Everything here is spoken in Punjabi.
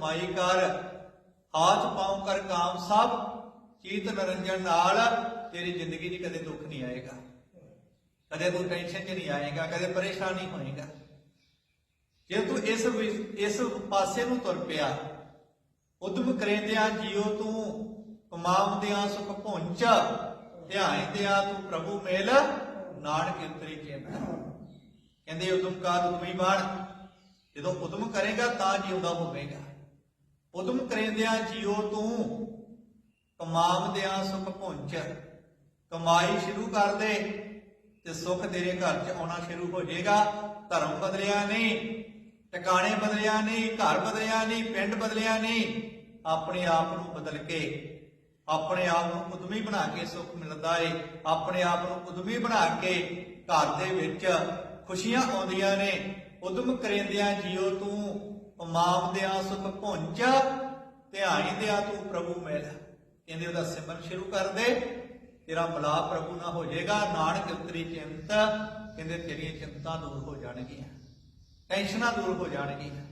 ਕਮਾਈ ਕਰ, ਹਾਥ ਪਾਉ ਕਰ ਕਾਮ ਸਭ, ਚੀਤ ਨਰੰਜਨ ਨਾਲ, ਤੇਰੀ ਜ਼ਿੰਦਗੀ 'ਚ ਕਦੇ ਦੁੱਖ ਨਹੀਂ ਆਏਗਾ। ਕਦੇ ਤੂੰ ਟੈਨਸ਼ਨ 'ਚ ਨਹੀਂ ਆਏਗਾ, ਕਦੇ ਪਰੇਸ਼ਾਨ ਨਹੀਂ ਹੋਏਗਾ। ਜੇ ਤੂੰ ਇਸ ਇਸ ਪਾਸੇ ਨੂੰ ਤੁਰ ਪਿਆ, ਉਦਮ ਕਰੇਂਦਿਆਂ ਜੀਉ ਤੂੰ, ਕਮਾਉਂਦਿਆਂ ਸੁਖ ਪੁੰਚ ਧਿਆਇਂਦਿਆਂ ਤੂੰ ਪ੍ਰਭੂ ਮੇਲ, ਨਾਨਕ ਇੰਤਰੀ ਚਿੰਤਾ ਕਹਿੰਦੇ ਉਦਮ ਕਰ ਉਦਮੀ ਬਣ? ਜਦੋਂ ਉਦਮ ਕਰੇਗਾ ਤਾਂ ਜਿਉਂਦਾ ਹੋਵੇਗਾ। ਉਦਮ ਕਰੇਂਦਿਆਂ ਜੀਉ ਤੂੰ। ਕਮਾਉਂਦਿਆਂ ਸੁਖ ਪੁੰਚ ਕਮਾਈ ਸ਼ੁਰੂ ਕਰ ਦੇ ਤੇ ਸੁਖ ਤੇਰੇ ਘਰ 'ਚ ਆਉਣਾ ਸ਼ੁਰੂ ਹੋ ਜਾਏਗਾ। ਧਰਮ ਬਦਲਿਆ ਨਹੀਂ, ਟਿਕਾਣੇ ਬਦਲਿਆ ਨਹੀਂ, ਘਰ ਬਦਲਿਆ ਨਹੀਂ, ਪਿੰਡ ਬਦਲਿਆ ਨਹੀਂ। ਆਪਣੇ ਆਪ ਨੂੰ ਬਦਲ ਕੇ, ਆਪਣੇ ਆਪ ਨੂੰ ਉਦਮੀ ਬਣਾ ਕੇ ਸੁੱਖ ਮਿਲਦਾ ਏ। ਆਪਣੇ ਆਪ ਨੂੰ ਉਦਮੀ ਬਣਾ ਕੇ ਘਰ ਦੇ ਵਿੱਚ ਖੁਸ਼ੀਆਂ ਆਉਂਦੀਆਂ ਨੇ। ਉਦਮ ਕਰੇਂਦਿਆਂ ਜੀਓ ਤੂੰ ਕਮਾਵਦਿਆਂ ਸੁਖ ਪੁੰਚ ਧਿਆਈਂਦਿਆਂ ਤੂੰ ਪ੍ਰਭੂ ਮਿਲ। ਕਹਿੰਦੇ ਉਹਦਾ ਸਿਮਰਨ ਸ਼ੁਰੂ ਕਰ ਦੇ, ਤੇਰਾ ਮਿਲਾਪ ਪ੍ਰਭੂ ਨਾਲ ਹੋ ਜਾਏਗਾ, ਨਾਨਕ ਉਤਰੀ ਚਿੰਤ, ਕਹਿੰਦੇ ਤੇਰੀਆਂ ਚਿੰਤਾ ਦੂਰ ਹੋ ਜਾਣਗੀਆਂ, ਟੈਨਸ਼ਨਾਂ ਦੂਰ ਹੋ ਜਾਣਗੀਆਂ।